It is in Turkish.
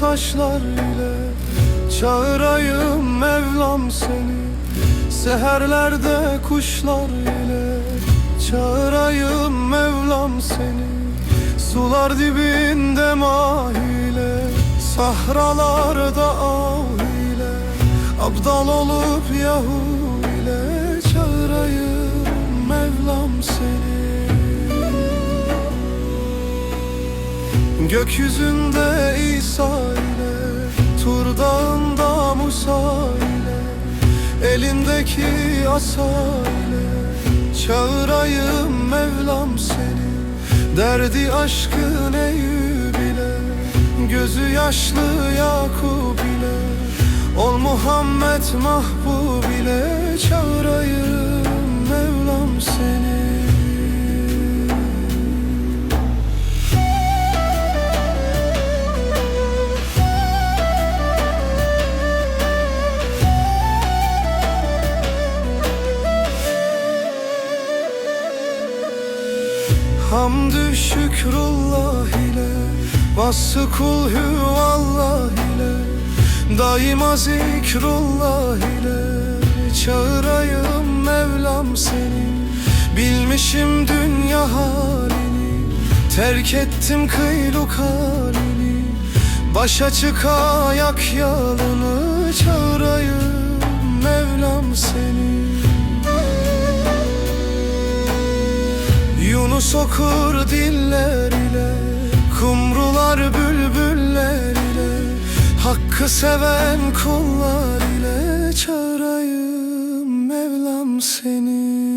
taşlar ile Çağırayım Mevlam seni. Seherlerde kuşlar ile Çağırayım Mevlam seni. Sular dibinde mahile Sahralarda av ile. Abdal olup yahu ile Çağırayım Mevlam seni Gökyüzünde İsa ile Tur dağında Musa ile Elindeki asa ile Çağırayım Mevlam seni. Derdi aşkın Eyüp ile Gözü yaşlı Yakup ile Ol Muhammed Mahbub ile Hamdü şükrullah ile Vassı kul huvallah ile Daima zikrullah ile Çağırayım Mevlam seni. Bilmişim dünya halini Terk ettim kıyluk halini. Başa çık ayak yalını Çağırayım Mevlam seni Yunus okur diller ile Kumrular bülbüller ile Hakkı seven kullar ile Çağırayım Mevlam seni